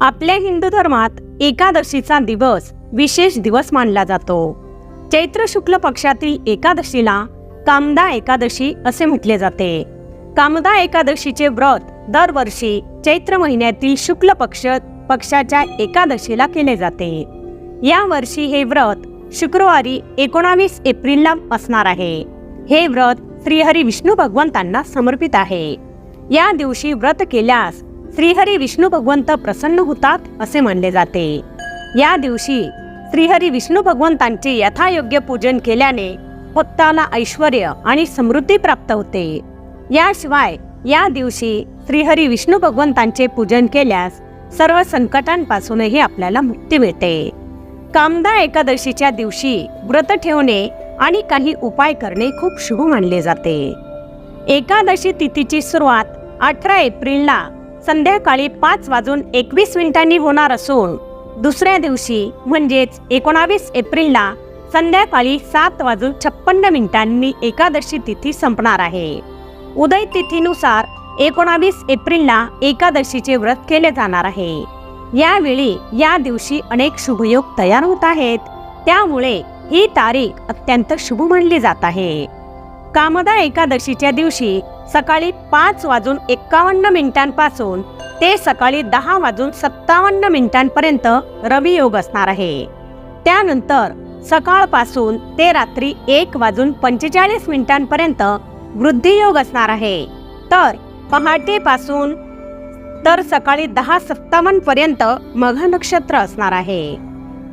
आपल्या हिंदू धर्मात एकादशीचा दिवस विशेष दिवस मानला जातो. चैत्र शुक्ल पक्षातील एकादशीला कामदा एकादशी असे म्हटले जाते. कामदा एकादशीचे व्रत दरवर्षी चैत्र महिन्यातील शुक्ल पक्ष पक्षाच्या एकादशीला केले जाते. या वर्षी हे व्रत शुक्रवारी एकोणावीस एप्रिलला असणार आहे. हे व्रत श्रीहरी विष्णू भगवंतांना समर्पित आहे. या दिवशी व्रत केल्यास श्रीहरी विष्णू भगवंत प्रसन्न होतात असे मानले जाते. या दिवशी श्रीहरी विष्णू भगवंतांचे यथायोग्य पूजन केल्याने भक्ताला ऐश्वर आणि समृद्धी प्राप्त होते. याशिवाय या दिवशी श्रीहरी विष्णू भगवंतांचे पूजन केल्यास सर्व संकटांपासूनही आपल्याला मुक्ती मिळते. कामदा एकादशीच्या दिवशी व्रत ठेवणे आणि काही उपाय करणे खूप शुभ मानले जाते. एकादशी तिथीची सुरुवात अठरा एप्रिलला संध्याकाळी पाच वाजून एकवीस मिनिटांनी होणार असून दुसऱ्या दिवशी म्हणजेच एकोणावीस एप्रिलला संध्याकाळी सात वाजून छप्पन्न मिनिटांनी एकादशी तिथी संपणार आहे. उदय तिथीनुसार एकोणावीस एप्रिलला एकादशीचे व्रत केले जाणार आहे. यावेळी या दिवशी अनेक शुभयोग तयार होत आहेत. त्यामुळे ही तारीख अत्यंत शुभ मानली जात आहे. कामदा एकादशीच्या दिवशी सकाळी पाच वाजून एक्कावन्न मिनिटांपासून ते सकाळी दहा वाजून सत्तावन्न मिनिटांपर्यंत रवी योग असणार आहे. त्यानंतर सकाळपासून ते रात्री एक वाजून पंचेचाळीस मिनिटांपर्यंत वृद्धी योग असणार आहे. तर पहाटेपासून तर सकाळी दहा सत्तावन्न पर्यंत मघ नक्षत्र असणार आहे.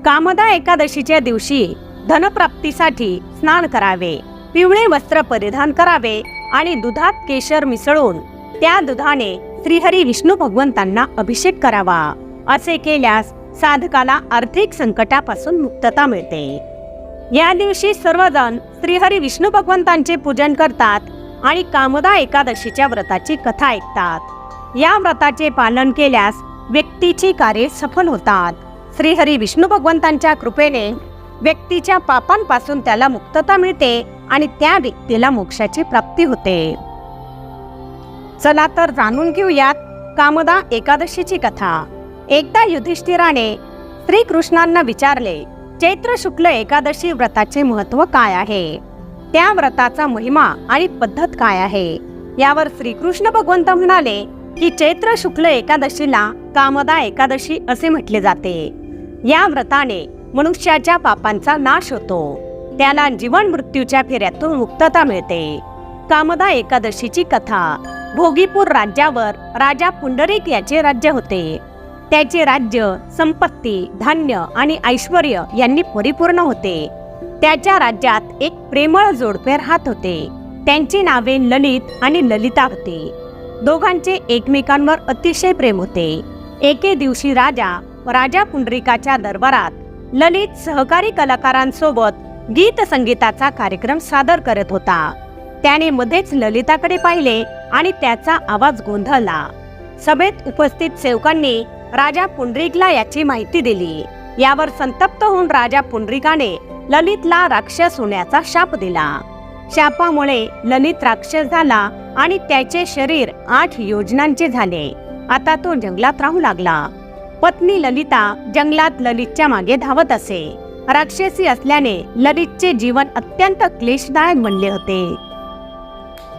कामदा एकादशीच्या दिवशी धनप्राप्तीसाठी स्नान करावे. पिवळे वस्त्र परिधान करावे आणि दुधात केशर मिसळून त्या दुधाने श्रीहरी विष्णू भगवंतांना अभिषेक करावा. असे केल्यास साधकाला आर्थिक संकटापासून मुक्तता मिळते. या दिवशी सर्वजण श्रीहरी विष्णू भगवंतांचे पूजन करतात आणि कामदा एकादशीच्या व्रताची कथा ऐकतात. या व्रताचे पालन केल्यास व्यक्तीची कार्ये सफल होतात. श्रीहरी विष्णू भगवंतांच्या कृपेने व्यक्तीच्या पापांपासून त्याला मुक्तता मिळते आणि त्या व्यक्तीला मोक्षाची प्राप्ती होते. चला तर जाणून घेऊयात कामदा एकादशीची कथा. एकदा युधिष्ठिराने श्रीकृष्णांना विचारले चैत्र शुक्ल एकादशी व्रताचे महत्त्व काय आहे? त्या व्रताचा महिमा आणि पद्धत काय आहे यावर श्रीकृष्ण भगवंत म्हणाले की चैत्र शुक्ल एकादशीला कामदा एकादशी असे म्हटले जाते. या व्रताने मनुष्याच्या पापांचा नाश होतो. त्याला जीवन मृत्यूच्या फेऱ्यातून मुक्तता मिळते. कामदा एकादशीची कथा. भोगीपूर राज्यावर राजा पुंडरीक याचे राज्य होते. त्याचे राज्य संपत्ती धान्य आणि ऐश्वर यांनी परिपूर्ण होते. त्याच्या राज्यात एक प्रेमळ जोडपे राहत होते. त्यांची नावे ललित आणि ललिता होती. दोघांचे एकमेकांवर अतिशय प्रेम होते. एके दिवशी राजा राजा पुंडरीकाच्या दरबारात ललित सहकारी कलाकारांसोबत गीत संगीताचा कार्यक्रम सादर करत होता. त्याने मध्येच ललिताकडे पाहिले आणि त्याचा आवाज गोंधळला. सभेत उपस्थित सेवकांनी राजा पुंडरीकला याची माहिती दिली. यावर संतप्त होऊन राजा पुंडरीकाने ललितला राक्षस होण्याचा शाप दिला. शापामुळे ललित राक्षस झाला आणि त्याचे शरीर आठ योजनांचे झाले. आता तो जंगलात राहू लागला. पत्नी ललिता जंगलात ललितच्या मागे धावत असे. राक्षसी असल्याने ललितचे जीवन अत्यंत क्लेशदायक बनले होते.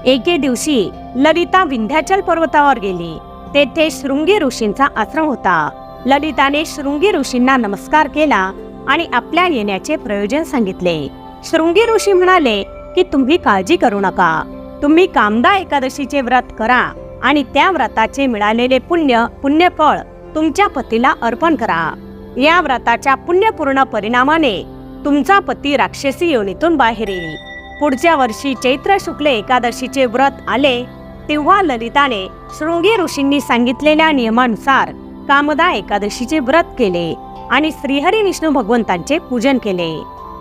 एके दिवशी ललिता विंध्याचल पर्वतावर गेली. तेथे शृंगी ऋषींचा आश्रम होता. ललिताने शृंगी ऋषींना नमस्कार केला आणि आपल्या येण्याचे प्रयोजन सांगितले. शृंगी ऋषी म्हणाले की तुम्ही काळजी करू नका. तुम्ही कामदा एकादशीचे व्रत करा आणि त्या व्रताचे मिळालेले पुण्य पुण्यफळ तुमच्या पतीला अर्पण करा. या व्रताच्या पुण्यपूर्ण परिणामाने तुमचा पती राक्षसी योनीतून बाहेर येईल. पुढच्या वर्षी चैत्र शुक्ल एकादशीचे व्रत आले तेव्हा ललिताने शृंगी ऋषींनी सांगितलेल्या नियमानुसार कामदा एकादशीचे व्रत केले आणि श्रीहरी विष्णू भगवंतांचे पूजन केले.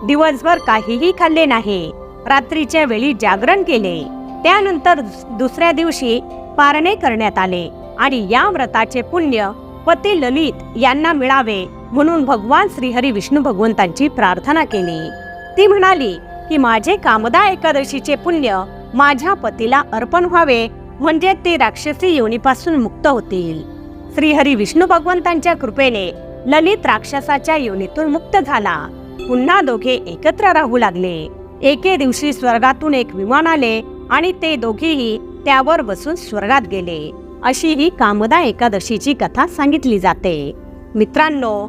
दिवसभर काहीही खाल्ले नाही. रात्रीच्या वेळी जागरण केले. त्यानंतर दुसऱ्या दिवशी पारणे करण्यात आले आणि या व्रताचे पुण्य पती ललित यांना मिळावे. म्हणून भगवान श्रीहरी विष्णू भगवंतांची प्रार्थना केली. ती म्हणाली की माझे कामदा एकादशीचे पुण्य माझ्या पतीला अर्पण व्हावे म्हणजे ते राक्षसी योनीपासून मुक्त होतील. श्रीहरी विष्णू भगवंतांच्या कृपेने ललित राक्षसाच्या योनीतून मुक्त झाला. पुन्हा दोघे एकत्र राहू लागले. एके दिवशी स्वर्गातून एक विमान आले आणि ते दोघेही त्यावर बसून स्वर्गात गेले. अशी ही कामदा एकादशीची कथा सांगितली जाते. मित्रांनो